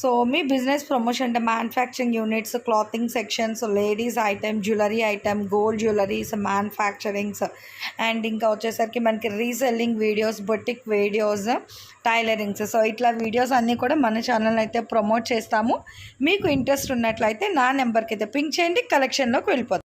So మీ business promotion అంటే manufacturing units clothing sections ladies item jewellery item gold jewelleries manufacturings. And ఇంకా వచ్చేసరికి మనకి reselling videos boutique videos tailorings. So ఇట్లా videos అన్నీ కూడా మన ఛానల్ అయితే ప్రమోట్ చేస్తాము. మీకు ఇంట్రెస్ట్ ఉన్నట్లయితే నా నెంబర్కి అయితే పింక్ చేయండి కలెక్షన్లోకి వెళ్ళిపోతాం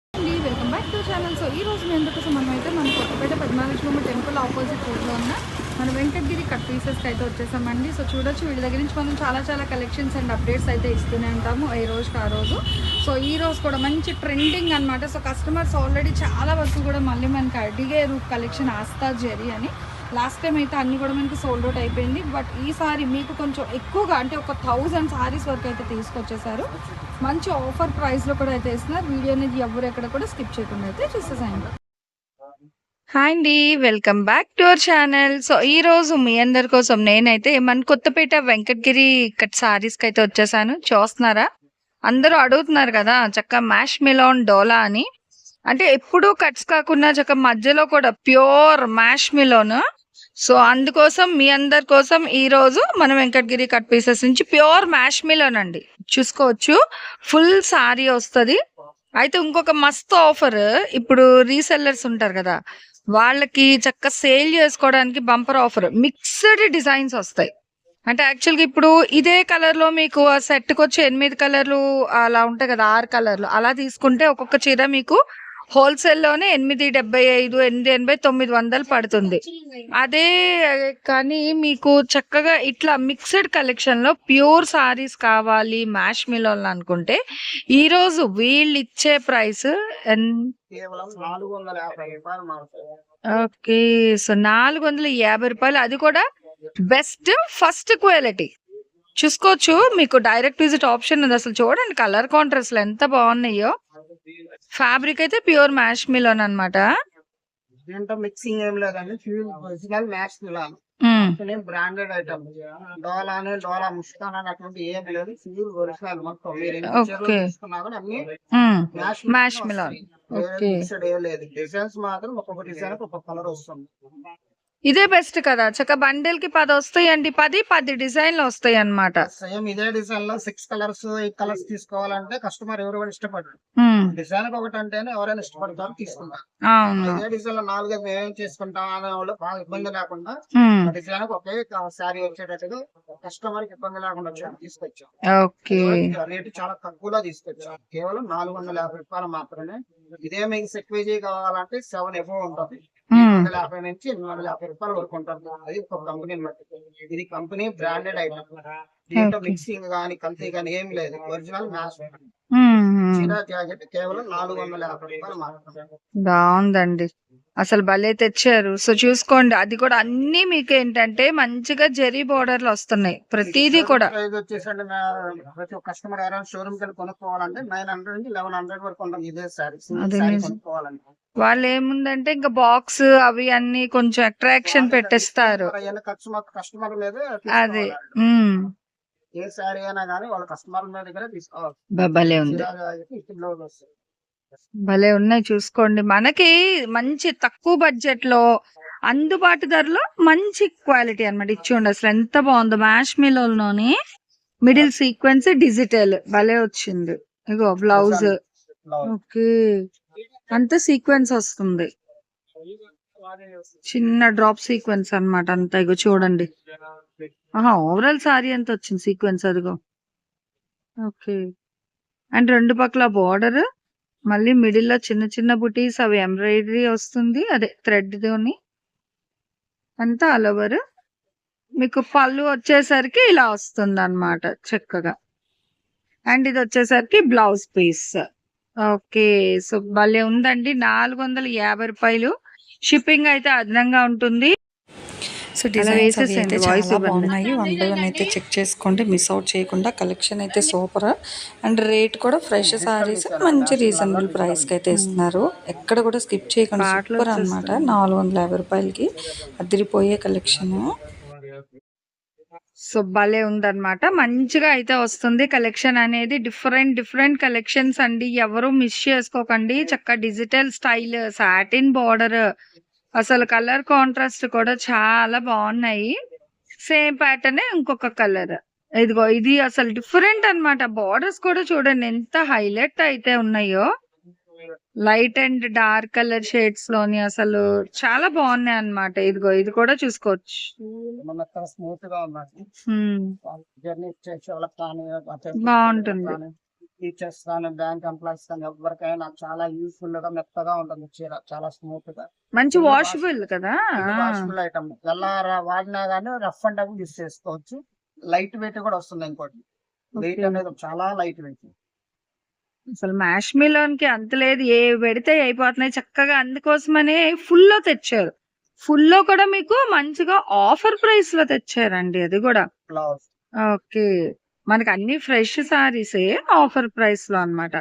welcome back to channel. So ఈ రోజు మేము ఎందుకోసం మనం అయితే మన కొత్తపేట పద్మనాభస్వామి టెంపుల్ ఆపోజిట్ రోడ్లో ఉన్న మన వెంకటగిరి కట్ పీసెస్కి అయితే వచ్చేసామండి. సో చూడొచ్చు వీళ్ళ దగ్గర నుంచి మనం చాలా చాలా కలెక్షన్స్ అండ్ అప్డేట్స్ అయితే ఇస్తూనే ఉంటాము ఈ రోజుకి ఆ రోజు. సో ఈ రోజు కూడా మంచి ట్రెండింగ్ అన్నమాట. సో కస్టమర్స్ ఆల్రెడీ చాలా వరకు కూడా మళ్ళీ మనకి అడిగారు కలెక్షన్ ఆస్తా జరి అని. లాస్ట్ టైం అయితే అన్నీ కూడా మనకి సోల్డ్ అవుట్ అయిపోయింది. బట్ ఈసారి మీకు కొంచెం ఎక్కువగా అంటే ఒక థౌజండ్ సారీస్ వరకు అయితే తీసుకొచ్చేసారు. మంచి ఆఫర్ ప్రైస్లో కూడా అయితే ఇస్తున్నారు. వీడియో అనేది ఎవరు ఎక్కడ కూడా స్కిప్ చేయకుండా అయితే చూసేసాయండి. హాయ్ అండి welcome back to our channel so ఈ రోజు మీ అందరి కోసం నేనైతే మన కొత్తపేట వెంకటగిరి కట్ సారీస్కి అయితే వచ్చేసాను. చూస్తున్నారా? అందరూ అడుగుతున్నారు కదా చక్క మ్యాష్ మిలాన్ డోలా అని. అంటే ఎప్పుడూ కట్స్ కాకుండా చక్క మధ్యలో కూడా ప్యూర్ మ్యాష్ మిలోన్ సో అందుకోసం మీ అందరి కోసం ఈ రోజు మన వెంకటగిరి కట్ పీసెస్ నుంచి ప్యూర్ మ్యాష్ మిలోన్ అండి. చూసుకోవచ్చు. ఫుల్ సారీ వస్తుంది. అయితే ఇంకొక మస్తు ఆఫర్ ఇప్పుడు రీసెల్లర్స్ ఉంటారు కదా వాళ్ళకి చక్క సేల్ చేసుకోవడానికి బంపర్ ఆఫర్. మిక్స్డ్ డిజైన్స్ వస్తాయి. అంటే యాక్చువల్గా ఇప్పుడు ఇదే కలర్లో మీకు ఆ సెట్కి వచ్చి ఎనిమిది కలర్లు అలా ఉంటాయి కదా ఆరు కలర్లు. అలా తీసుకుంటే ఒక్కొక్క చీర మీకు హోల్సేల్లోనే ఎనిమిది డెబ్బై ఐదు ఎనిమిది ఎనభై తొమ్మిది వందలు పడుతుంది. అదే కానీ మీకు చక్కగా ఇట్లా మిక్స్డ్ కలెక్షన్లో ప్యూర్ సారీస్ కావాలి మ్యాష్ మిలోన్ అనుకుంటే ఈ రోజు వీళ్ళు ఇచ్చే ప్రైస్ ఓకే సో నాలుగు వందల యాభై రూపాయలు. అది కూడా బెస్ట్ ఫస్ట్ క్వాలిటీ. చూసుకోవచ్చు మీకు డైరెక్ట్ విజిట్ ఆప్షన్ ఉంది. అసలు చూడండి కలర్ కాంట్రాస్ట్ ఎంత బాగున్నాయో. ఫ్యాబ్రిక్ అయితే ప్యూర్ మ్యాష్ మిలోన్ అనమాట దీంట్లో మిక్సింగ్ ఏం లేదండి ఫ్యూల్ ఒరిజినల్ మ్యాక్స్ బ్రాండెడ్ ఐటమ్ డోలా అని డోలా ముస్కాన్ అని అటువంటి ఏం లేదు ఫ్యూల్ ఒరిజినల్ మొత్తం. మీరు తీసుకున్నా కూడా అన్ని మ్యాష్ మ్యాష్ మిలాన్ ఏం లేదు. డిజైన్స్ మాత్రం ఒక్కొక్క డిజైన్ ఒక్కొక్క కలర్ వస్తుంది. ఇదే బెస్ట్ కదా. చక్క బండిల్కి పది వస్తాయండి పది పది డిజైన్లు వస్తాయి అన్నమాట. సేమ్ ఇదే డిజైన్లో సిక్స్ కలర్స్ ఎయిట్ కలర్స్ తీసుకోవాలంటే కస్టమర్ ఎవరు కూడా ఇష్టపడరు. డిజైన్ ఒకటి అంటేనే ఎవరైనా ఇష్టపడతారు తీసుకుంటారు. ఇదే డిజైన్లో నాలుగైదు మేమేం చేసుకుంటాం అనే వాళ్ళు బాగా ఇబ్బంది లేకుండా డిజైన్ ఒకే శారీ వచ్చేటట్టుగా కస్టమర్కి ఇబ్బంది లేకుండా వచ్చాము తీసుకొచ్చాం. ఓకే. రేటు చాలా తక్కువలో తీసుకొచ్చాం. కేవలం నాలుగు వందల యాభై రూపాయలు మాత్రమే. ఇదే మీకు సెక్వేజీ కావాలంటే సెవెన్ ఎబో ఉంటుంది. వందల యాభై నుంచి ఎనిమిది వందల యాభై రూపాయలు వరకు ఉంటుంది. అది ఒక కంపెనీ బట్టి ఇది కంపెనీ బ్రాండెడ్ ఐటమ్ దీంట్లో. మిక్సింగ్ గానీ కల్తీ గానీ ఏం లేదు. Original match. చీరా జాకెట్ కేవలం నాలుగు వందల యాభై రూపాయలు మాత్రమే. బాగుందండి. అసలు భలే తెచ్చారు. సో చూసుకోండి అది కూడా అన్ని మీకు ఏంటంటే మంచిగా జరీ బోర్డర్లు వస్తున్నాయి. ప్రతిదీ కూడా. ప్రైస్ వచ్చేసండి నా- ప్రతి ఒక్క కస్టమర్ ఎవరైనా షోరూమ్కి కొనుక్కోవాలంటే నైన్ హండ్రెడ్ నుంచి లెవెన్ హండ్రెడ్ వరకు ఉంటుంది ఇదే సారీ. కొనుక్కోవాలంటే. వాళ్ళు ఏముందంటే ఇంకా బాక్స్ అవి అన్ని కొంచెం అట్రాక్షన్ పెట్టేస్తారు. అదే. ఏ సారీ అయినా కానీ వాళ్ళ కస్టమర్ దగ్గర తీసుకోవాలి. భలే ఉంది. భలే ఉన్నాయి చూసుకోండి. మనకి మంచి తక్కువ బడ్జెట్లో అందుబాటు ధరలో మంచి క్వాలిటీ అన్నమాట. ఇచ్చి అసలు ఎంత బాగుందో. మ్యాష్ మిలోల్లోని మిడిల్ సీక్వెన్స్ డిజిటల్ భలే వచ్చింది. ఇగో బ్లౌజ్ ఓకే అంత సీక్వెన్స్ వస్తుంది. చిన్న డ్రాప్ సీక్వెన్స్ అన్నమాట అంతా ఇగో చూడండి. ఆహా ఓవరాల్ సారీ ఎంత వచ్చింది సీక్వెన్స్ అదిగో. ఓకే. అండ్ రెండు పక్కల బార్డర్ మళ్ళీ మిడిల్లో చిన్న చిన్న బుటీస్ అవి ఎంబ్రాయిడరీ వస్తుంది అదే థ్రెడ్ తోని. అంతా ఆల్ ఓవర్ మీకు పళ్ళు వచ్చేసరికి ఇలా వస్తుంది అన్నమాట చక్కగా. అండ్ ఇది వచ్చేసరికి బ్లౌజ్ పీస్ ఓకే. సో భలే ఉందండి. నాలుగు వందల యాభై రూపాయలు షిప్పింగ్ అయితే అదనంగా ఉంటుంది. సో డిజైన్స్ అవి అయితే వాయిస్ చాలా. బాగున్నాయి. వన్ అయితే చెక్ చేసుకోండి మిస్ అవుట్ చేయకుండా కలెక్షన్ అయితే సూపర్. అండ్ రేట్ కూడా ఫ్రెష్ సారీస్ మంచి రీజనబుల్ ప్రైస్కి అయితే ఇస్తున్నారు. ఎక్కడ కూడా స్కిప్ చేయకుండా సూపర్ అనమాట నాలుగు వందల యాభై రూపాయలకి అదిరిపోయే కలెక్షన్. సో భలే ఉందన్నమాట. మంచిగా అయితే వస్తుంది. కలెక్షన్ అనేది డిఫరెంట్ డిఫరెంట్ కలెక్షన్స్ అండి. ఎవరు మిస్ చేసుకోకండి. చక్క డిజిటల్ స్టైల్ సాటిన్ బార్డర్. అసలు కలర్ కాంట్రాస్ట్ కూడా చాలా బాగున్నాయి. సేమ్ ప్యాటర్న్ ఇంకొక కలర్. ఇదిగో ఇది అసలు డిఫరెంట్ అన్నమాట. బార్డర్స్ కూడా చూడండి ఎంత హైలైట్ అయితే ఉన్నాయో. లైట్ అండ్ డార్క్ కలర్ షేడ్స్లోని అసలు చాలా బాగున్నాయి అన్నమాట. ఇదిగో ఇది కూడా చూసుకోవచ్చు. బాగుంటుంది. టీచర్స్ కానీ బ్యాంక్ ఎంప్లాయీస్ కానీ ఎవరికైనా చాలా యూస్ఫుల్గా మెత్తగా ఉంటుంది చీర. చాలా స్మూత్గా. మంచి వాషబుల్ కదా? వాషబుల్ ఐటమ్ ఎలా వాడినా గానీ రఫ్ అండ్ టఫ్ యూస్ చేసుకోవచ్చు. లైట్ వెయిట్ కూడా వస్తుంది ఇంకోటి. వెయిట్. అనేది చాలా లైట్ వెయిట్ అసలు మ్యాష్ మిలోన్కి అంత లేదు. ఏ పెడితే అయిపోతున్నాయి. చక్కగా అందుకోసమనే ఫుల్లో తెచ్చారు. ఫుల్లో కూడా మీకు మంచిగా ఆఫర్ ప్రైస్లో తెచ్చారండి. అది కూడా. ఓకే. మనకి అన్ని ఫ్రెష్ సారీసే ఆఫర్ ప్రైస్లో అన్నమాట.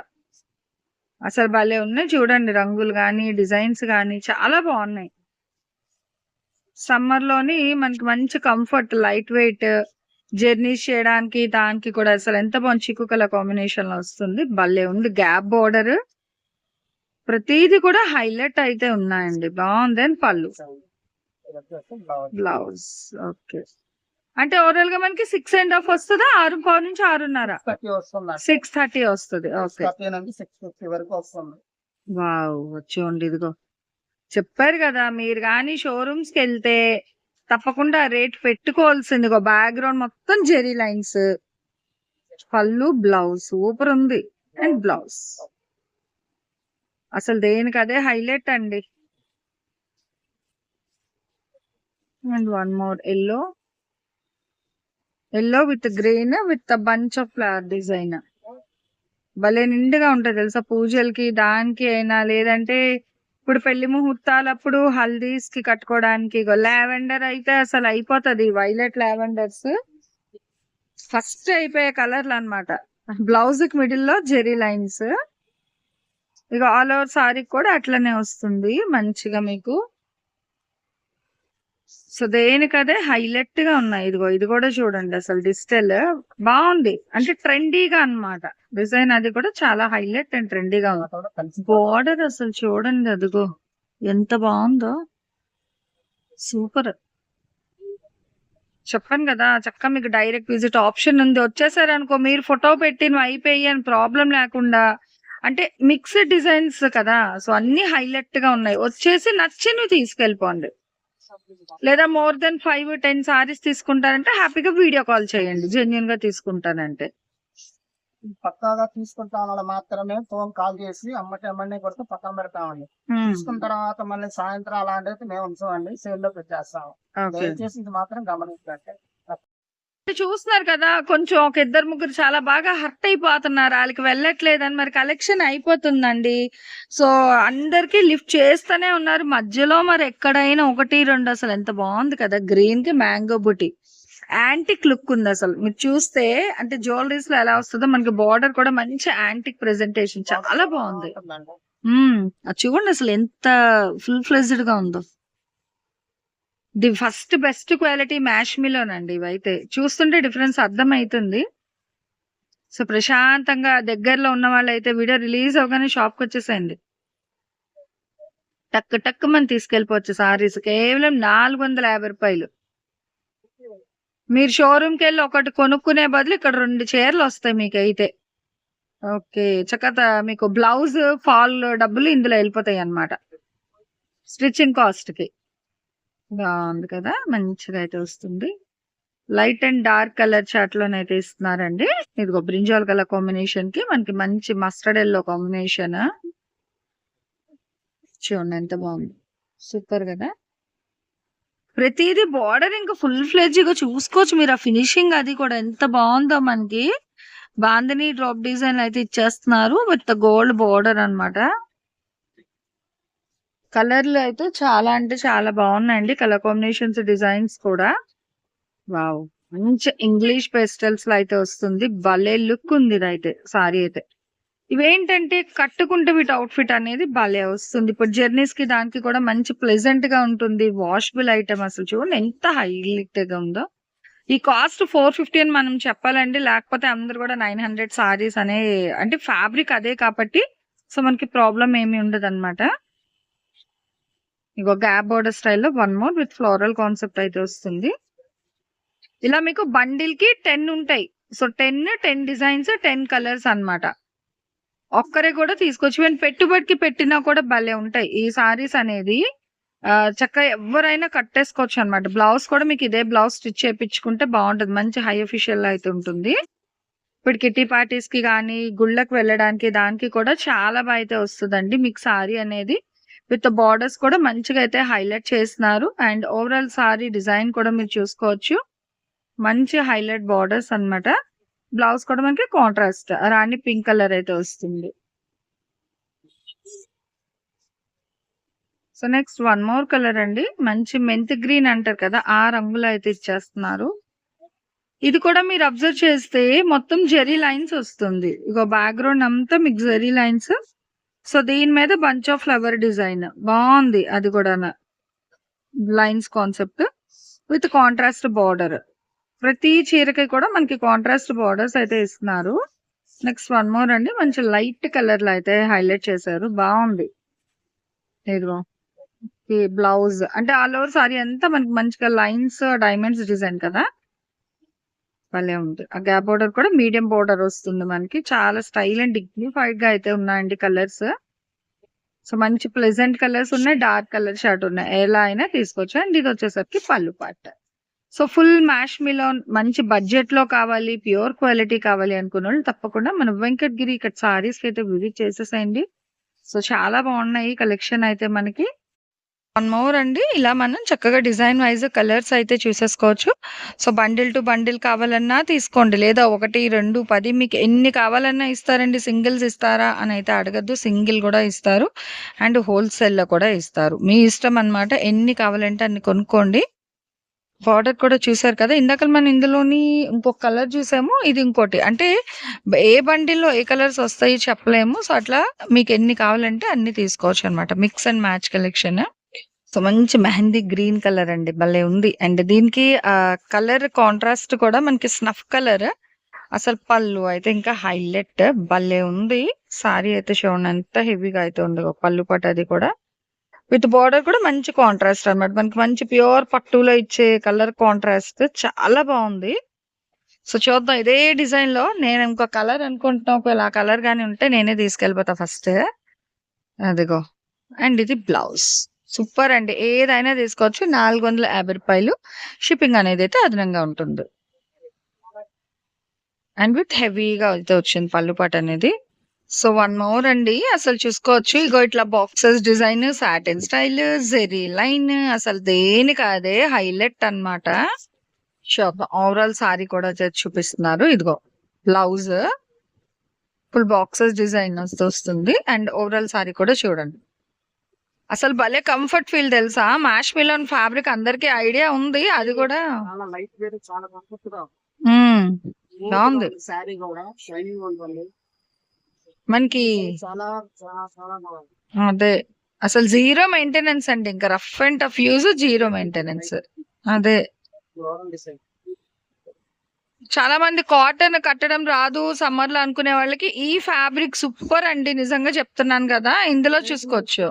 అసలు భలే ఉన్నాయి చూడండి రంగులు గాని డిజైన్స్ గాని చాలా బాగున్నాయి. సమ్మర్లోని మనకి మంచి కంఫర్ట్ లైట్ వెయిట్ జర్నీస్ చేయడానికి దానికి కూడా అసలు ఎంత బాగుంది. చిక్కు కలర్ కాంబినేషన్లో వస్తుంది. భలే ఉంది. గ్యాప్ బోర్డర్ ప్రతిది కూడా హైలైట్ అయితే ఉన్నాయండి. బాగుంది. అని పళ్ళు. బ్లౌజ్ ఓకే అంటే ఓవరాల్గా మనకి సిక్స్ అండ్ హాఫ్ వస్తుందా? ఆరు పావు నుంచి ఆరున్నర? సిక్స్ థర్టీ వస్తుంది. ఓకే వావ్ వచ్చి ఇదిగో. చెప్పారు కదా మీరు కానీ షోరూమ్స్కి వెళ్తే తప్పకుండా రేట్ పెట్టుకోవాల్సింది. బ్యాక్గ్రౌండ్ మొత్తం జెరీ లైన్స్ పళ్ళు బ్లౌజ్ సూపర్ ఉంది. అండ్ బ్లౌజ్ అసలు దేనికి అదే హైలైట్ అండి. And one more yellow yellow with green with bunch of flower design భలే నిండుగా ఉంటుంది తెలుసా? పూజలకి దానికి అయినా లేదంటే ఇప్పుడు పెళ్ళి ముహూర్తాలప్పుడు హల్దీస్కి కట్టుకోవడానికి లావెండర్ అయితే అసలు అయిపోతుంది వైలెట్ లావెండర్స్. ఫస్ట్ అయిపోయే కలర్లు అన్నమాట. బ్లౌజ్కి మిడిల్లో జెరీ లైన్స్. ఇక ఆల్ ఓవర్ సారీ కూడా అట్లనే వస్తుంది మంచిగా మీకు. సో దేనికదే హైలైట్గా ఉన్నాయి. ఇదిగో ఇది కూడా చూడండి అసలు డిజిటల్. బాగుంది. అంటే ట్రెండీగా అన్నమాట. డిజైన్ అది కూడా చాలా హైలైట్ అండ్ ట్రెండీగా ఉంది. బోర్డర్ అసలు చూడండి అదిగో. ఎంత బాగుందో. సూపర్. చెప్పాను కదా చక్క మీకు డైరెక్ట్ విజిట్ ఆప్షన్ ఉంది. వచ్చేసారనుకో మీరు ఫోటో పెట్టి నువ్వు అయిపోయి అని ప్రాబ్లం లేకుండా. అంటే మిక్స్డ్ డిజైన్స్ కదా సో అన్ని హైలైట్గా ఉన్నాయి. వచ్చేసి నచ్చి నువ్వు తీసుకెళ్ళిపోండి. లేదా more than five ten saris తీసుకుంటారంటే హ్యాపీగా వీడియో కాల్ చేయండి. జెన్యున్గా తీసుకుంటానంటే. పక్కాగా తీసుకుంటాం వల్ల మాత్రమే ఫోన్ కాల్ చేసి అమ్మటి అమ్మని కొడితే పక్కన పెడతామండి. Hmm. తీసుకున్న తర్వాత మళ్ళీ సాయంత్రం అలాంటివి మేము ఉంచమండి. సేల్లో పెట్టేస్తాం ఓకే దయచేసి ఇది మాత్రం గమనించండి. చూస్తున్నారు కదా కొంచెం ఒక ఇద్దరు ముగ్గురు చాలా బాగా హర్ట్ అయిపోతున్నారు. వాళ్ళకి వెళ్ళట్లేదని మరి కలెక్షన్ అయిపోతుందండి. సో అందరికి లిఫ్ట్ చేస్తూనే ఉన్నారు. మధ్యలో మరి ఎక్కడైనా ఒకటి రెండు అసలు ఎంత బాగుంది కదా గ్రీన్కి మ్యాంగో బుటి యాంటిక్ లుక్ ఉంది అసలు. మీరు చూస్తే అంటే జ్యువెలరీస్లో ఎలా వస్తుందో మనకి బార్డర్ కూడా మంచి యాంటిక్ ప్రెజెంటేషన్ చాలా బాగుంది. చూడండి అసలు ఎంత ఫుల్ ఫ్లెజ్డ్గా ఉందో. ది ఫస్ట్ బెస్ట్ క్వాలిటీ మ్యాష్ మిలోనండి ఇవైతే. చూస్తుంటే డిఫరెన్స్ అర్థమవుతుంది సో ప్రశాంతంగా దగ్గరలో ఉన్న వాళ్ళైతే వీడియో రిలీజ్ అవగానే షాప్కి వచ్చేసేయండి. టక్ టక్ మనం తీసుకెళ్ళిపోవచ్చు సారీస్. కేవలం నాలుగు వందల యాభై రూపాయలు. మీరు షోరూమ్కి వెళ్ళి ఒకటి కొనుక్కునే బదులు ఇక్కడ రెండు చీరలు వస్తాయి మీకు అయితే ఓకే చక్కత మీకు బ్లౌజ్ ఫాల్ డబ్బులు ఇందులో వెళ్ళిపోతాయి అన్నమాట. స్టిచ్చింగ్ కాస్ట్కి బాగుంది కదా మంచిగా అయితే వస్తుంది. Light and dark colour chat లోనైతే ఇస్తున్నారండి. ఇదిగో బ్రింజాల్ కలర్ కాంబినేషన్కి మనకి మంచి మస్టర్డ్ ఎల్లో కాంబినేషన్ చూడండి ఎంత బాగుంది. సూపర్ కదా. ప్రతిదీ బార్డర్ ఇంకా ఫుల్ ఫ్లెజ్గా చూసుకోవచ్చు మీరు. ఆ ఫినిషింగ్ అది కూడా ఎంత బాగుందో మనకి. బాందని డ్రాప్ డిజైన్ అయితే ఇచ్చేస్తున్నారు విత్ గోల్డ్ బార్డర్ అన్నమాట. కలర్లు అయితే చాలా అంటే చాలా బాగున్నాయండి. కలర్ కాంబినేషన్స్ డిజైన్స్ కూడా. వావ్! మంచి ఇంగ్లీష్ పెస్టల్స్లో అయితే వస్తుంది. భలే లుక్ ఉంది అయితే సారీ అయితే. ఇవేంటంటే కట్టుకుంటే వీటి అవుట్ఫిట్ అనేది భలే వస్తుంది. ఇప్పుడు జర్నీస్కి దానికి కూడా మంచి ప్లెజెంట్గా ఉంటుంది. వాషబుల్ ఐటమ్ అసలు చూడండి ఎంత హైలైట్గా ఉందో. ఈ కాస్ట్ ఫోర్ ఫిఫ్టీ అని మనం చెప్పాలండి. లేకపోతే అందరు కూడా నైన్ హండ్రెడ్ సారీస్ అనే అంటే ఫ్యాబ్రిక్ అదే కాబట్టి సో మనకి ప్రాబ్లం ఏమి ఉండదు అనమాట ఇగో గ్యాప్ బోర్డర్ స్టైల్లో one more with floral concept అయితే వస్తుంది. ఇలా మీకు బండిల్కి టెన్ ఉంటాయి. So ten ten designs ten colours అన్నమాట. ఒక్కరే కూడా తీసుకొచ్చి మేము పెట్టుబడికి పెట్టినా కూడా భలే ఉంటాయి. ఈ సారీస్ అనేది చక్కగా ఎవరైనా కట్టేసుకోవచ్చు అనమాట బ్లౌజ్ కూడా మీకు ఇదే బ్లౌజ్ స్టిచ్ చేయించుకుంటే బాగుంటుంది. మంచి హై అఫీషియల్ అయితే ఉంటుంది. ఇప్పుడు కిట్టి పార్టీస్కి కానీ గుళ్ళకి వెళ్ళడానికి దానికి కూడా చాలా బాగా అయితే వస్తుందండి. మీకు సారీ అనేది విత్ బార్డర్స్ కూడా మంచిగా అయితే హైలైట్ చేస్తున్నారు. అండ్ ఓవరాల్ సారీ డిజైన్ కూడా మీరు చూసుకోవచ్చు. మంచి హైలైట్ బార్డర్స్ అన్నమాట. బ్లౌజ్ కూడా మనకి కాంట్రాస్ట్ రాణి పింక్ కలర్ అయితే వస్తుంది. So next one more colour అండి. మంచి మెంత్ గ్రీన్ అంటారు కదా ఆ రంగులో అయితే ఇచ్చేస్తున్నారు. ఇది కూడా మీరు అబ్జర్వ్ చేస్తే మొత్తం జెరీ లైన్స్ వస్తుంది. ఇక బ్యాక్గ్రౌండ్ అంతా మీకు జెరీ లైన్స్. సో దీని మీద బంచ్ ఆఫ్ ఫ్లవర్ డిజైన్ బాగుంది అది కూడా lines concept with contrast border ప్రతి చీరకి కూడా మనకి కాంట్రాస్ట్ బార్డర్స్ అయితే ఇస్తున్నారు. నెక్స్ట్ వన్ మోర్ అండి. మంచి లైట్ కలర్లో అయితే హైలైట్ చేశారు. బాగుంది. ఇదిగో. ఈ బ్లౌజ్ అంటే ఆల్ ఓవర్ సారీ అంతా మనకి మంచిగా లైన్స్ డైమండ్స్ డిజైన్ కదా? భలే ఉంది. ఆ గ్యాప్ బోర్డర్ కూడా మీడియం బోర్డర్ వస్తుంది మనకి. చాలా స్టైల్ అండ్ డిగ్నిఫైడ్గా అయితే ఉన్నాయండి కలర్స్ సో మంచి ప్లెజెంట్ కలర్స్ ఉన్నాయి డార్క్ కలర్ షర్ట్ ఉన్నాయి. ఎలా అయినా తీసుకోవచ్చు. అండ్ ఇది వచ్చేసరికి పళ్ళు పాట. సో ఫుల్ మ్యాష్ మిలోన్ మంచి బడ్జెట్లో కావాలి ప్యూర్ క్వాలిటీ కావాలి అనుకున్న వాళ్ళు తప్పకుండా మన వెంకటగిరి ఇక్కడ సారీస్ అయితే విజిట్ చేసేసేయండి. సో చాలా బాగున్నాయి కలెక్షన్ అయితే మనకి. వన్ మోర్ అండి. ఇలా మనం చక్కగా డిజైన్ వైజ్ కలర్స్ అయితే చూసేసుకోవచ్చు. సో బండిల్ టు బండిల్ కావాలన్నా తీసుకోండి. లేదా ఒకటి రెండు పది మీకు ఎన్ని కావాలన్నా ఇస్తారండి. సింగిల్స్ ఇస్తారా అని అయితే అడగద్దు. సింగిల్ కూడా ఇస్తారు. అండ్ హోల్సేల్లో కూడా ఇస్తారు. మీ ఇష్టం అన్నమాట. ఎన్ని కావాలంటే అన్ని కొనుక్కోండి. బార్డర్ కూడా చూసారు కదా. ఇందాక మనం ఇందులోని ఇంకొక కలర్ చూసాము. ఇది ఇంకోటి. అంటే ఏ బండిల్లో ఏ కలర్స్ వస్తాయి చెప్పలేము. సో అట్లా మీకు ఎన్ని కావాలంటే అన్ని తీసుకోవచ్చు అనమాట mix and match collection. So మంచి మెహందీ గ్రీన్ కలర్ అండి. భలే ఉంది. అండ్ దీనికి కలర్ కాంట్రాస్ట్ కూడా మనకి స్నఫ్ కలర్. అసలు పళ్ళు అయితే ఇంకా హైలైట్. భలే ఉంది. సారీ అయితే చూడండి ఎంత హెవీగా అయితే ఉంది పళ్ళు పట్టు అది కూడా. విత్ బార్డర్ కూడా మంచి కాంట్రాస్ట్ అన్నమాట. మనకి మంచి ప్యూర్ పట్టులో ఇచ్చే కలర్ కాంట్రాస్ట్. చాలా బాగుంది. సో చూద్దాం. ఇదే డిజైన్లో నేను ఇంకో కలర్ అనుకుంటున్నా. ఒకవేళ ఆ కలర్ గానీ ఉంటే నేనే తీసుకెళ్ళిపోతా ఫస్ట్. అదిగో. అండ్ ఇది బ్లౌజ్. సూపర్ అండి. ఏదైనా తీసుకోవచ్చు. నాలుగు వందల యాభై రూపాయలు షిప్పింగ్ అనేది అయితే అదనంగా ఉంటుంది. అండ్ విత్ హెవీగా అయితే వచ్చింది పళ్ళు పాట అనేది. సో వన్ మోర్ అండి. అసలు చూసుకోవచ్చు. ఇగో ఇట్లా boxes design satin style zari line అసలు దేనికి అదే హైలైట్ అన్నమాట. షాప్ ఓవరాల్ సారీ కూడా చూపిస్తున్నారు. ఇదిగో బ్లౌజ్. ఫుల్ బాక్సెస్ డిజైన్ వస్తుంది. అండ్ ఓవరాల్ సారీ కూడా చూడండి. అసలు భలే కంఫర్ట్ ఫీల్ తెలుసా? మ్యాష్ మిలన్ ఫ్యాబ్రిక్ అందరికి ఐడియా ఉంది అది కూడా. బాగుంది. మనకి అదే అసలు జీరో మెయింటెనెన్స్ అండి ఇంకా rough and tough use zero maintenance అదే. చాలా మంది కాటన్ కట్టడం రాదు సమ్మర్లో అనుకునే వాళ్ళకి ఈ ఫ్యాబ్రిక్ సూపర్ అండి నిజంగా చెప్తున్నాను కదా. ఇందులో చూసుకోవచ్చు.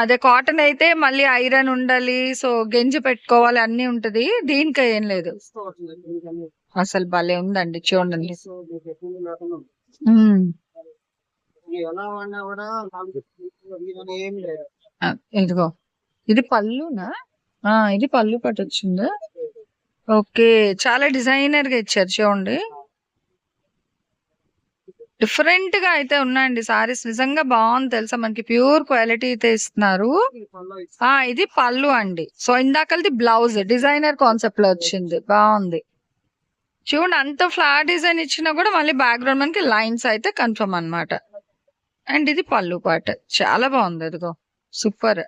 అదే కాటన్ అయితే మళ్ళీ ఐరన్ ఉండాలి సో గెంజి పెట్టుకోవాలి అన్ని ఉంటది. దీనికి ఏం లేదు. అసలు భలే ఉందండి చూడండి. ఇదిగో. ఇది పళ్ళునా? ఇది పళ్ళు పట్టొచ్చిందా ఓకే. చాలా డిజైనర్గా ఇచ్చారు చూడండి. డిఫరెంట్గా అయితే ఉన్నాయండి సారీస్. నిజంగా బాగుంది తెలుసా? మనకి ప్యూర్ క్వాలిటీ అయితే ఇస్తున్నారు. ఆ ఇది పళ్ళు అండి. సో ఇందాకది బ్లౌజ్ డిజైనర్ కాన్సెప్ట్లో వచ్చింది. బాగుంది. చూడండి అంత ఫ్లాట్ డిజైన్ ఇచ్చినా కూడా మళ్ళీ బ్యాక్గ్రౌండ్ మనకి లైన్స్ అయితే కన్ఫర్మ్ అన్నమాట. అండ్ ఇది పళ్ళు పాట. చాలా బాగుంది అదిగో. Super.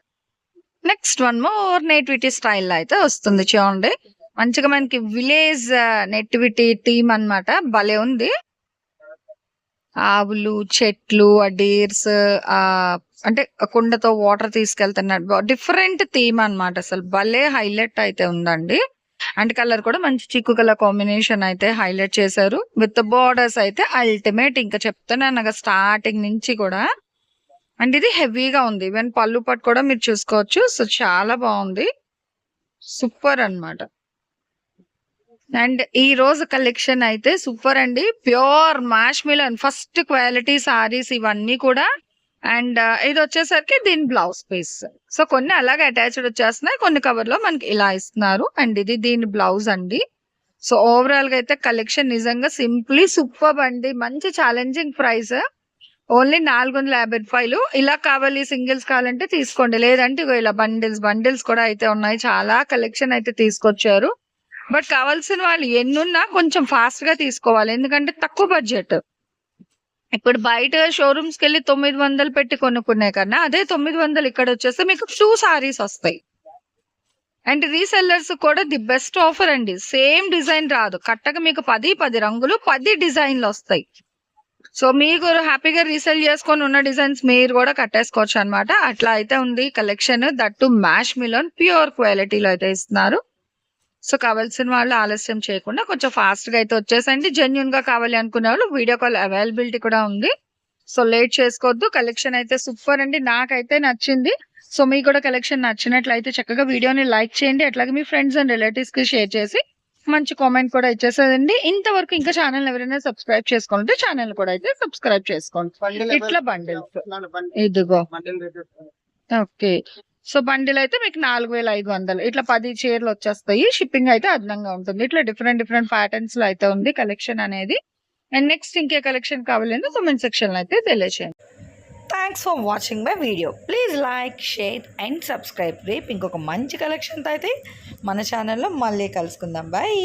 Next one more nativity style అయితే వస్తుంది చూడండి. మంచిగా మనకి విలేజ్ నెటివిటీ థీమ్ అన్నమాట. భలే ఉంది. ఆవులు చెట్లు ఆ డీర్స్ ఆ అంటే కుండతో వాటర్ తీసుకెళ్తున్నట్టు డిఫరెంట్ థీమ్ అన్నమాట అసలు. భలే హైలైట్ అయితే ఉందండి. అండ్ కలర్ కూడా మంచి చిక్కు కలర్ కాంబినేషన్ అయితే హైలైట్ చేశారు. విత్ బార్డర్స్ అయితే అల్టిమేట్ ఇంకా చెప్తున్నాను స్టార్టింగ్ నుంచి కూడా. అండ్ ఇది హెవీగా ఉంది. ఈవెన్ పళ్ళు పట్టు కూడా మీరు చూసుకోవచ్చు. సో చాలా బాగుంది. సూపర్ అన్నమాట. అండ్ ఈ రోజు కలెక్షన్ అయితే సూపర్ అండి. ప్యూర్ మాష్మిలన్ ఫస్ట్ క్వాలిటీ సారీస్ ఇవన్నీ కూడా. అండ్ ఇది వచ్చేసరికి దీని బ్లౌజ్ పీస్. సో కొన్ని అలాగే అటాచ్డ్ వచ్చేస్తున్నాయి కొన్ని కవర్లో మనకి ఇలా ఇస్తున్నారు. అండ్ ఇది దీని బ్లౌజ్ అండి. సో ఓవరాల్గా అయితే కలెక్షన్ నిజంగా సింప్లీ సూపర్ అండి. మంచి ఛాలెంజింగ్ ప్రైస్. ఓన్లీ నాలుగు వందల యాభై రూపాయలు. ఇలా కావాలి సింగిల్స్ కావాలంటే తీసుకోండి. లేదంటే ఇగో ఇలా బండిల్స్ బండిల్స్ కూడా అయితే ఉన్నాయి. చాలా కలెక్షన్ అయితే తీసుకొచ్చారు. బట్ కావాల్సిన వాళ్ళు ఎన్నున్నా కొంచెం ఫాస్ట్గా తీసుకోవాలి. ఎందుకంటే తక్కువ బడ్జెట్ ఇప్పుడు బయట షోరూమ్స్కి వెళ్ళి తొమ్మిది వందలు పెట్టి కొనుక్కునే కన్నా అదే తొమ్మిది వందలు ఇక్కడ వచ్చేస్తే మీకు టూ సారీస్ వస్తాయి. అండ్ రీసెల్లర్స్ కూడా ది బెస్ట్ ఆఫర్ అండి. సేమ్ డిజైన్ రాదు. కట్టక మీకు పది పది రంగులు పది డిజైన్లు వస్తాయి. సో మీకు హ్యాపీగా రీసెల్ చేసుకొని ఉన్న డిజైన్స్ మీరు కూడా కట్టేసుకోవచ్చు అన్నమాట. అట్లా అయితే ఉంది. కలెక్షన్ దట్టు మ్యాష్ మిలన్ ప్యూర్ క్వాలిటీలో అయితే ఇస్తున్నారు. సో కావాల్సిన వాళ్ళు ఆలస్యం చేయకుండా కొంచెం ఫాస్ట్గా అయితే వచ్చేసండి. జెన్యున్గా కావాలి అనుకునే వాళ్ళు వీడియో కాల్ అవైలబిలిటీ కూడా ఉంది. సో లేట్ చేసుకోవద్దు. కలెక్షన్ అయితే సూపర్ అండి. నాకైతే నచ్చింది. సో మీకు కూడా కలెక్షన్ నచ్చినట్లయితే చక్కగా వీడియోని లైక్ చేయండి. అట్లాగే మీ ఫ్రెండ్స్ అండ్ రిలేటివ్స్కి షేర్ చేసి మంచి కామెంట్ కూడా ఇచ్చేసేదండి ఇంతవరకు ఇంకా ఛానల్ ఎవరైనా సబ్స్క్రైబ్ చేసుకుంటే ఛానల్ కూడా అయితే సబ్స్క్రైబ్ చేసుకోండి. ఇట్లా bundles. బండిల్ ఇదిగో. ఓకే. సో బండిల్ అయితే మీకు నాలుగు వేల ఐదు వందలు. ఇట్లా పది చీరలు వచ్చేస్తాయి. షిప్పింగ్ అయితే అదనంగా ఉంటుంది. ఇట్లా డిఫరెంట్ డిఫరెంట్ ప్యాటర్న్స్లో అయితే ఉంది కలెక్షన్ అనేది. అండ్ నెక్స్ట్ ఇంకే కలెక్షన్ కావాలంటే కమెంట్ సెక్షన్లో అయితే తెలియచేయండి. Thanks for watching my video please like share and subscribe రేపు ఇంకొక మంచి కలెక్షన్తో అయితే మన ఛానల్లో మళ్ళీ కలుసుకుందాం. బాయ్